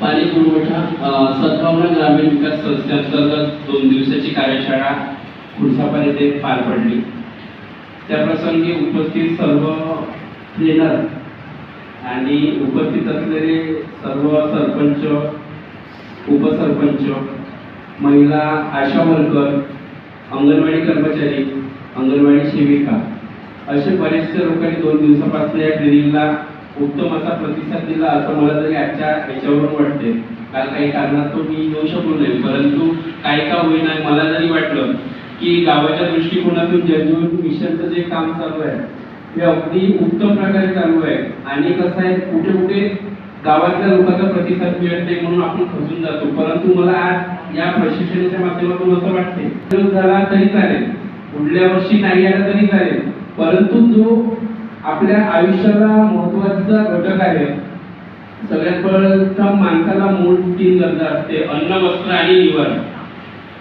पाणी पुरवठा सद्भावना ग्रामीण विकास संस्थेअंतर्गत दोन दिवसाची कार्यशाळा खुर्सापार येथे पार पडली. त्या प्रसंगी उपस्थित सर्व ट्रेनर आणि उपस्थित असलेले सर्व सरपंच उपसरपंच महिला आशा वर्कर अंगणवाडी कर्मचारी अंगणवाडी सेविका असे बरेचसे लोकांनी दोन दिवसापासून या ट्रेनिंगला उत्तम असा प्रतिसाद दिला असं मला तरी आजच्या ह्याच्यावरून वाटते कारण काही कारणास्तव मी येऊ शकलो नाही परंतु काय का होईना मला जरी वाटलं की गावाच्या दृष्टिकोनातून जलजीवन मिशनचं जे काम चालू आहे ते अगदी उत्तम प्रकारे चालू आहे. आणि कसं आहे कुठे कुठे गावातल्या लोकांचा प्रतिसाद मिळत नाही म्हणून आपण खचून जातो. परंतु मला आज या प्रशिक्षणाच्या माध्यमातून असं वाटते झाला तरी चालेल. पुढल्या वर्षी नाही आला तरी चालेल. परंतु जो आपल्या आयुष्याला महत्त्वाचा घटक आहे. सगळ्यात प्रथम माणसाला मूळ तीन गरजा असते. अन्न वस्त्र आणि निवारा.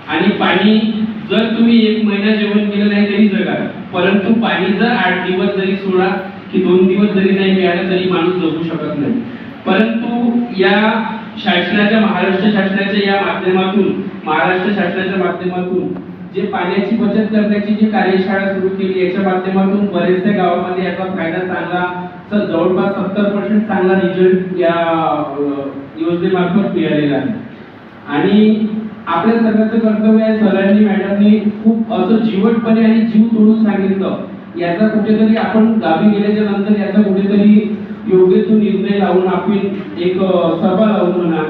आणि पाणी जर तुम्ही एक महिना जेवण केलं नाही तरी जगा. परंतु पाणी जर आठ दिवस जरी सोडा की दोन दिवस जरी नाही मिळालं तरी माणूस जगू शकत नाही. परंतु या शासनाच्या महाराष्ट्र शासनाच्या या माध्यमातून महाराष्ट्र शासनाच्या माध्यमातून जे पाण्याची बचत करण्याची जी कार्यशाळा सुरू केली याच्या माध्यमातून बरेचशा गावामध्ये याचा फायदा चांगला तर जवळपास सत्तर पर्सेंट चांगला रिझल्ट या योजनेमार्फत मिळालेला आहे. आणि आपल्या सर्वांचं कर्तव्य आहे सरांनी मॅडमनी खूप असं जीवटपणे आणि जीव तोडून सांगितलं याचा कुठेतरी आपण गावी गेल्याच्यानंतर याचा कुठेतरी योग्य तो निर्णय लावून आपण एक सभा लावून म्हणा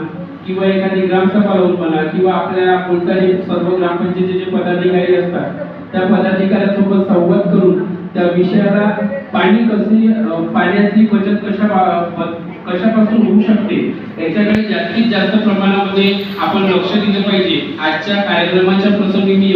किंवा एखादी ग्रामसभा लावून म्हणा किंवा आपल्या कोणताही सर्व ग्रामपंचायतीचे जे पदाधिकारी असतात त्या पदाधिकाऱ्यांसोबत संवाद करून त्या विषयाला पाणी कशी पाण्याची बचत कशा कशापासून होऊ शकते याच्याकडे जास्तीत जास्त प्रमाणामध्ये आपण लक्ष दिलं पाहिजे. आजच्या कार्यक्रमाच्या प्रसंगी मी